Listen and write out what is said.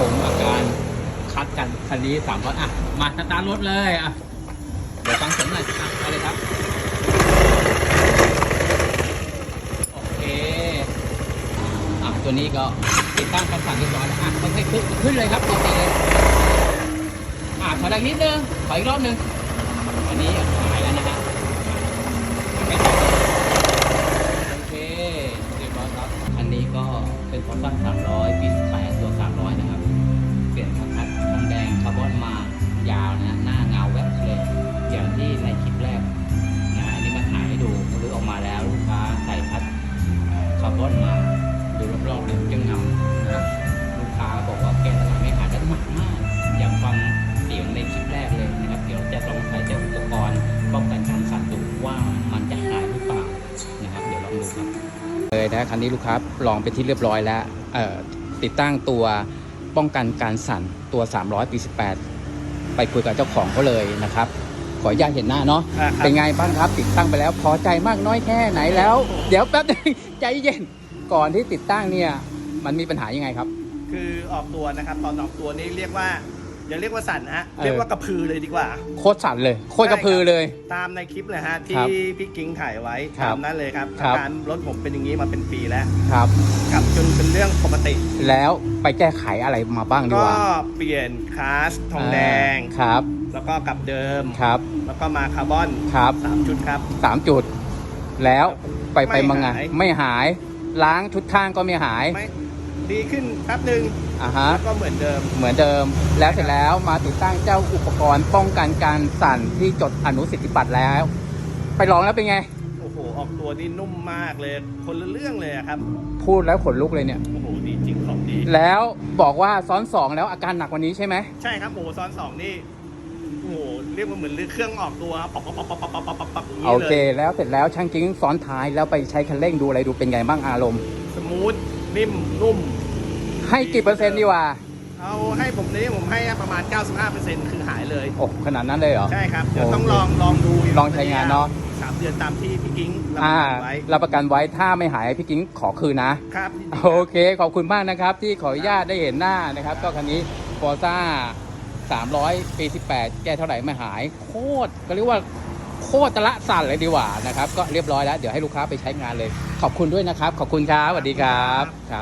ชมอาการคัดกันคันนี้สามร้อยอะ มาสตาร์ทรถเลยอะ เดี๋ยวฟังเสียงหน่อยอะเอาเลยครับ โอเค อะ ตัวนี้ก็ติดตั้งคำสั่งเรียบร้อยแล้วอะค่อยๆขึ้นขึ้นเลยครับปกติเลยอะถอยหลังนิดนึงถอยอีกรอบนึงอันนี้หายแล้วนะฮะ บอนมาดูรอบๆเลยยังเงานะครับลูกค้าบอกว่าแกตลาดไม่ขายได้หนักมาก อยากฟังเสียงในคลิปแรกเลยนะครับ เดี๋ยวจะลองใช้เจ้าอุปกรณ์ป้องกันการสั่นดูว่ามันจะหายหรือเปล่านะครับ เดี๋ยวลองดูครับเลยนะคันนี้ลูกค้าลองไปที่เรียบร้อยแล้วติดตั้งตัวป้องกันการสั่นตัว300ปี18ไปคุยกับเจ้าของเขาเลยนะครับ ขออนุญาตเห็นหน้าเนาะอะครับ เป็นไงบ้างครับติดตั้งไปแล้วพอใจมากน้อยแค่ไหนแล้ว เดี๋ยวแป๊บนึงใจเย็นก่อนที่ติดตั้งเนี่ย มันมีปัญหายังไงครับ คือออกตัวนะครับตอนออกตัวนี่เรียกว่า อย่าเรียกว่าสั่นนะฮะเออเรียกว่ากระพือเลยดีกว่า โคตรสั่นเลย โคตรกระพือเลย ตามในคลิปเลยฮะครัที่บพี่กิ้งถ่ายไว้ครับตามนั้นเลยครับครับอาการรถผมเป็นอย่างนี้มาเป็นปีแล้วครับครับจนเป็นเรื่องปกติ แล้วไปแก้ไขอะไรมาบ้างดีก็กว่าเปลี่ยนคลาสทองแดงาครับ แล้วก็กลับเดิมครับ แล้วก็มาคาร์บอนครับสามชุดครับสามจุด แล้วไปไปไม่มังไงหายไม่หายล้างชุดข้างก็ไม่หายไม่ ดีขึ้นแป๊บหนึ่งอ่าฮะ แล้วก็เหมือนเดิม เหมือนเดิม แล้วเสร็จแล้วมาติดตั้งเจ้าอุปกรณ์ป้องกันการสั่นที่จดอนุสิทธิบัตรแล้ว ไปลองแล้วเป็นไง โอ้โห ออกตัวนี่นุ่มมากเลย คนละเรื่องเลยอะครับ พูดแล้วขนลุกเลยเนี่ย โอ้โห ดีจริงของดี แล้วบอกว่าซ้อนสองแล้วอาการหนักกวันนี้ใช่ไหม ใช่ครับโอ้โหซ้อนสองนี่ โอ้โห เรียกว่าเหมือนเครื่องออกตัวครับป๊อปป๊อปป๊อปป๊อปป๊อปป๊อปป๊อปป๊อปอย่างโอนี้เค เลยแล้วเสร็จแล้วช่างกิ้งซ้อนท้ายแล้วไปใช้คันเร่งดูอะไรดูเป็นไงบ้างอารมณ์ สมูท นิ่ม นุ่ม ให้กี่เปอร์เซ็นต์ดีกว่า เอาให้ผมนี้ผมให้ประมาณ 95%คือหายเลย โอ้ขนาดนั้นเลยเหรอ ใช่ครับ เดี๋ยวโอเคต้องลองลองดูลองใช้งานเนอะสามเดือนตามที่พี่กิ้งรับอ่าไว้รับประกันไว้ถ้าไม่หายพี่กิ้งขอคืนนะครับโอเคขอบคุณมากนะครับ ที่ขออนุญาตได้เห็นหน้านะครับ ก็คันนี้ฟอร์ซ่า300 ปี 18 แก้เท่าไหร่ไม่หาย โคตรก็เรียกว่าโคตรละสั่นเลยดีกว่านะครับ ก็เรียบร้อยแล้ว เดี๋ยวให้ลูกค้าไปใช้งานเลย ขอบคุณด้วยนะครับ ขอบคุณครับสวัสดีครับครับ